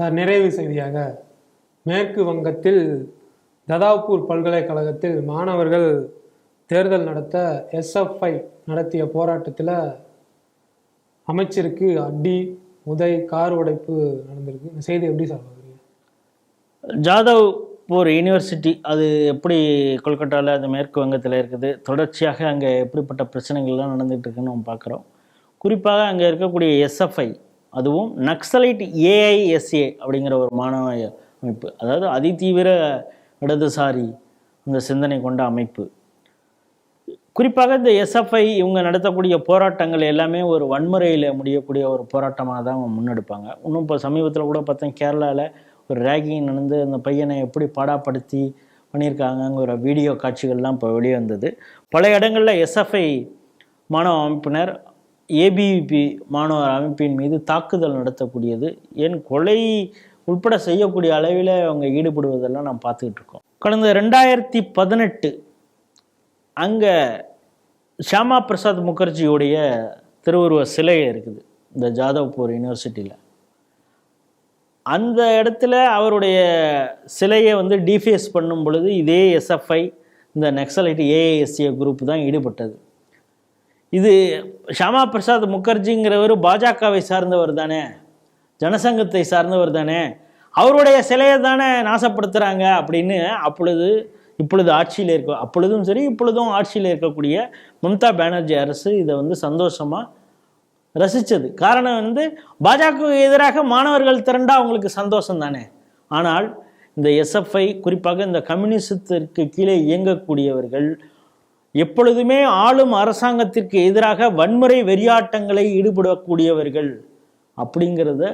Sir நிறைவு செய்தியாக. மேற்கு வங்கத்தில் ததாபூர் பல்கலைக்கழகத்தில் மாணவர்கள் தேர்தல் நடத்த எஸ்எஃப்ஐ நடத்திய போராட்டத்தில் அமைச்சருக்கு அடி உதை கார் உடைப்பு நடந்திருக்கு. இந்த செய்தி எப்படி சார் பார்க்குறீங்க? ஜாதவ்பூர் யூனிவர்சிட்டி அது எப்படி கொல்கட்டாவில் அந்த மேற்கு வங்கத்தில் இருக்குது. தொடர்ச்சியாக அங்கே எப்படிப்பட்ட பிரச்சனைகள்லாம் நடந்துகிட்டு இருக்குன்னு நம்ம பார்க்குறோம். குறிப்பாக அங்கே இருக்கக்கூடிய எஸ்எஃப்ஐ அதுவும் நக்சலைட் ஏஐஎஸ்ஏ அப்படிங்கிற ஒரு மாணவ அமைப்பு. அதாவது அதிதீவிர இடதுசாரி அந்த சிந்தனை கொண்ட அமைப்பு. குறிப்பாக இந்த எஸ்எஃப்ஐ இவங்க நடத்தக்கூடிய போராட்டங்கள் எல்லாமே ஒரு வன்முறையில் முடியக்கூடிய ஒரு போராட்டமாக தான் அவங்க முன்னெடுப்பாங்க. இன்னும் இப்போ சமீபத்தில் கூட பார்த்தேன் கேரளாவில் ஒரு ரேகிங் நடந்து அந்த பையனை எப்படி பாடாப்படுத்தி பண்ணியிருக்காங்கங்கிற வீடியோ காட்சிகள்லாம் இப்போ வெளியே வந்தது பல இடங்களில் எஸ்எஃப்ஐ மாணவ அமைப்பினர் ஏபிவிபி மாணவர் அமைப்பின் மீது தாக்குதல் நடத்தக்கூடியது. ஏன் கொலை உட்பட செய்யக்கூடிய அளவில் அவங்க ஈடுபடுவதெல்லாம் நாம் பார்த்துக்கிட்டு இருக்கோம். கடந்த ரெண்டாயிரத்தி பதினெட்டு அங்கே ஷியாமா பிரசாத் முகர்ஜியுடைய திருவுருவ சிலை இருக்குது இந்த ஜாதவ்பூர் யூனிவர்சிட்டியில். அந்த இடத்துல அவருடைய சிலையை வந்து டிஃபேஸ் பண்ணும் பொழுது இதே எஸ்எஃப்ஐ இந்த நெக்ஸலைட் ஏஏஎஸ்சிஏ குரூப் தான் ஈடுபட்டது. இது ஷியாமா பிரசாத் முகர்ஜிங்கிறவர் பாஜகவை சார்ந்தவர் தானே ஜனசங்கத்தை சார்ந்தவர் தானே அவருடைய சிலையை தானே நாசப்படுத்துகிறாங்க அப்படின்னு அப்பொழுது இப்பொழுது ஆட்சியில் இருக்க அப்பொழுதும் சரி இப்பொழுதும் ஆட்சியில் இருக்கக்கூடிய மம்தா பானர்ஜி அரசு இதை வந்து சந்தோஷமாக ரசித்தது காரணம் வந்து பாஜகவுக்கு எதிராக மாணவர்கள் திரண்டா அவங்களுக்கு சந்தோஷம் தானே. ஆனால் இந்த எஸ்எஃப்ஐ குறிப்பாக இந்த கம்யூனிசத்திற்கு கீழே இயங்கக்கூடியவர்கள் எப்பொழுதுமே ஆளும் அரசாங்கத்திற்கு எதிராக வன்முறை வெறியாட்டங்களை ஈடுபடக்கூடியவர்கள் அப்படிங்கிறத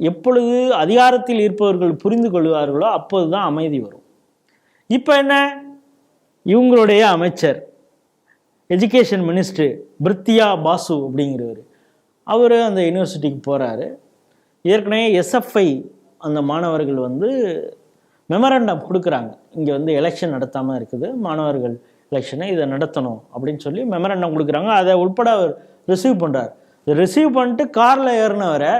எப்பொழுது அதிகாரத்தில் இருப்பவர்கள் புரிந்து கொள்வார்களோ அப்போது தான் அமைதி வரும். இப்போ என்ன? இவங்களுடைய அமைச்சர் எஜுகேஷன் மினிஸ்டர் பிரித்தியா பாசு அப்படிங்கிறவர் அவர் அந்த யூனிவர்சிட்டிக்கு போகிறாரு ஏற்கனவே எஸ்எஃப்ஐ அந்த மாணவர்கள் வந்து மெமரண்டம் கொடுக்குறாங்க. இங்கே வந்து எலெக்ஷன் நடத்தாமல் இருக்குது. மாணவர்கள் எலெக்ஷனை இதை நடத்தணும் அப்படின்னு சொல்லி மெமரண்டம் கொடுக்குறாங்க. அதை உட்பட அவர் ரிசீவ் பண்ணுறார் ரிசீவ் பண்ணிட்டு காரில் ஏறினவரை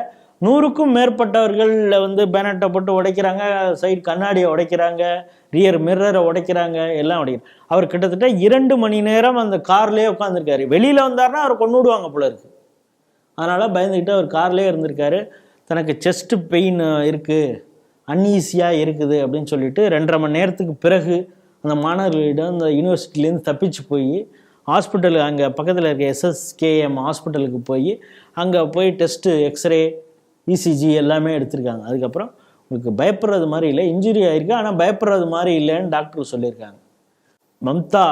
நூறுக்கும் மேற்பட்டவர்களில் வந்து பேனட்டை போட்டு உடைக்கிறாங்க சைடு கண்ணாடியை உடைக்கிறாங்க ரியர் மிரரை உடைக்கிறாங்க எல்லாம் உடைக்கிறாங்க. அவர் கிட்டத்தட்ட இரண்டு மணி நேரம் அந்த கார்லேயே உட்காந்துருக்காரு வெளியில் வந்தார்னா அவர் கொண்டு விடுவாங்க போல இருக்கு. அதனால் பயந்துக்கிட்டு அவர் கார்லேயே இருந்திருக்காரு. தனக்கு செஸ்ட்டு பெயின் இருக்குது அன்ஈஸியாக இருக்குது அப்படின்னு சொல்லிட்டு ரெண்டரை மணி நேரத்துக்கு பிறகு அந்த மாணவர்களிடம் அந்த யூனிவர்சிட்டிலேருந்து தப்பிச்சு போய் ஹாஸ்பிட்டல் அங்கே பக்கத்தில் இருக்க எஸ்எஸ்கேஎம் ஹாஸ்பிட்டலுக்கு போய் அங்கே போய் டெஸ்ட்டு எக்ஸ்ரே இசிஜி எல்லாமே எடுத்திருக்காங்க. அதுக்கப்புறம் உங்களுக்கு பயப்படுறது மாதிரி இல்லை. இன்ஜுரி ஆகிருக்கு ஆனால் பயப்படுறது மாதிரி இல்லைன்னு டாக்டர் சொல்லியிருக்காங்க. மம்தா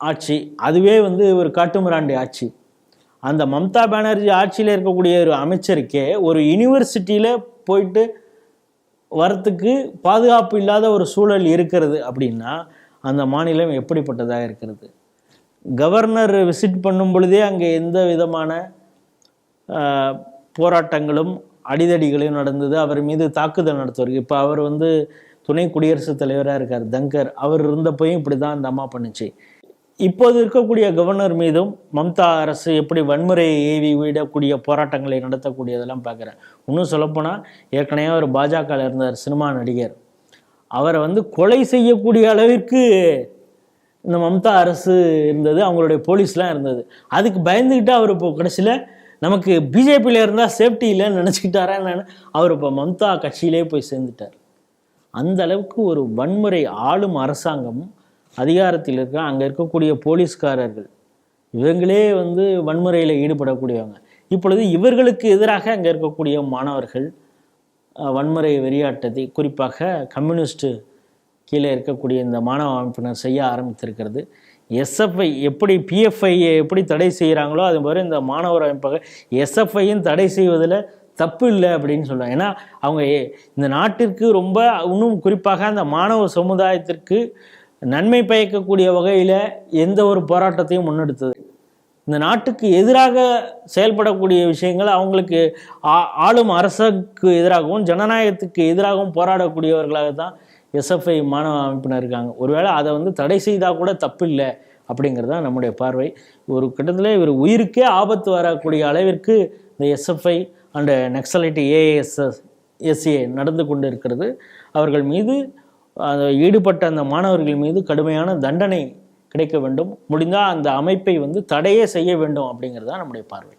ஆட்சி அதுவே வந்து ஒரு காட்டுமிராண்டி ஆட்சி. அந்த மம்தா பானர்ஜி ஆட்சியில் இருக்கக்கூடிய ஒரு அமைச்சருக்கே ஒரு யூனிவர்சிட்டியில் போயிட்டு வரத்துக்கு பாதுகாப்பு இல்லாத ஒரு சூழல் இருக்கிறது அப்படின்னா அந்த மாநிலம் எப்படிப்பட்டதாக இருக்கிறது? கவர்னர் விசிட் பண்ணும் பொழுதே அங்கே எந்த விதமான போராட்டங்களும் அடிதடிகளையும் நடந்தது? அவர் மீது தாக்குதல் நடத்துவார் இப்போ அவர் வந்து துணை குடியரசுத் தலைவராக இருக்கார் தங்கர். அவர் இருந்தப்பையும் இப்படி தான் அந்த அம்மா பண்ணுச்சு. இப்போது இருக்கக்கூடிய கவர்னர் மீதும் மம்தா அரசு எப்படி வன்முறையை ஏவி விடக்கூடிய போராட்டங்களை நடத்தக்கூடியதெல்லாம் பார்க்குறேன். இன்னும் சொல்லப்போனால் ஏற்கனவே அவர் பாஜகவில் இருந்தார் சினிமா நடிகர். அவரை வந்து கொலை செய்யக்கூடிய அளவிற்கு இந்த மம்தா அரசு இருந்தது அவங்களுடைய போலீஸ்லாம் இருந்தது. அதுக்கு பயந்துக்கிட்டு அவர் இப்போ கடைசியில் நமக்கு பிஜேபியில் இருந்தால் சேஃப்டி இல்லைன்னு நினச்சிக்கிட்டாரா என்னன்னு அவர் இப்போ மம்தா கட்சியிலே போய் சேர்ந்துட்டார். அந்த அளவுக்கு ஒரு வன்முறை ஆளும் அரசாங்கம் அதிகாரத்தில் இருக்க அங்கே இருக்கக்கூடிய போலீஸ்காரர்கள் இவங்களே வந்து வன்முறையில் ஈடுபடக்கூடியவங்க. இப்பொழுது இவர்களுக்கு எதிராக அங்கே இருக்கக்கூடிய மாணவர்கள் வன்முறை வெறியாட்டத்தை குறிப்பாக கம்யூனிஸ்ட்டு கீழே இருக்கக்கூடிய இந்த மாணவ அமைப்பினர் செய்ய ஆரம்பித்திருக்கிறது. எஸ்எஃப்ஐ எப்படி பிஎஃப்ஐயை எப்படி தடை செய்கிறாங்களோ அது மாதிரி இந்த மாணவர் அமைப்பாக எஸ்எஃப்ஐயும் தடை செய்வதில் தப்பு இல்லை அப்படின்னு சொல்லுவாங்க ஏன்னா அவங்க இந்த நாட்டிற்கு ரொம்ப இன்னும் குறிப்பாக அந்த மாணவ சமுதாயத்திற்கு நன்மை பயக்கக்கூடிய வகையில் எந்த ஒரு போராட்டத்தையும் முன்னெடுத்தது. இந்த நாட்டுக்கு எதிராக செயல்படக்கூடிய விஷயங்கள் அவங்களுக்கு ஆ- ஆளும் அரசுக்கு எதிராகவும் ஜனநாயகத்துக்கு எதிராகவும் போராடக்கூடியவர்களாக தான் எஸ்எஃப்ஐ மாணவ அமைப்பினர் இருக்காங்க. ஒருவேளை அதை வந்து தடை செய்தால் கூட தப்பில்லை அப்படிங்கிறது தான் நம்முடைய பார்வை. ஒரு கட்டத்தில் இவர் உயிருக்கே ஆபத்து வரக்கூடிய அளவிற்கு இந்த SFI and Naxalite ASS SA நடந்து கொண்டு இருக்கிறது அவர்கள் மீது ஈடுபட்ட அந்த மாணவர்கள் மீது கடுமையான தண்டனை கிடைக்க வேண்டும். முடிந்தால் அந்த அமைப்பை வந்து தடையே செய்ய வேண்டும் அப்படிங்கிறது தான் நம்முடைய பார்வை.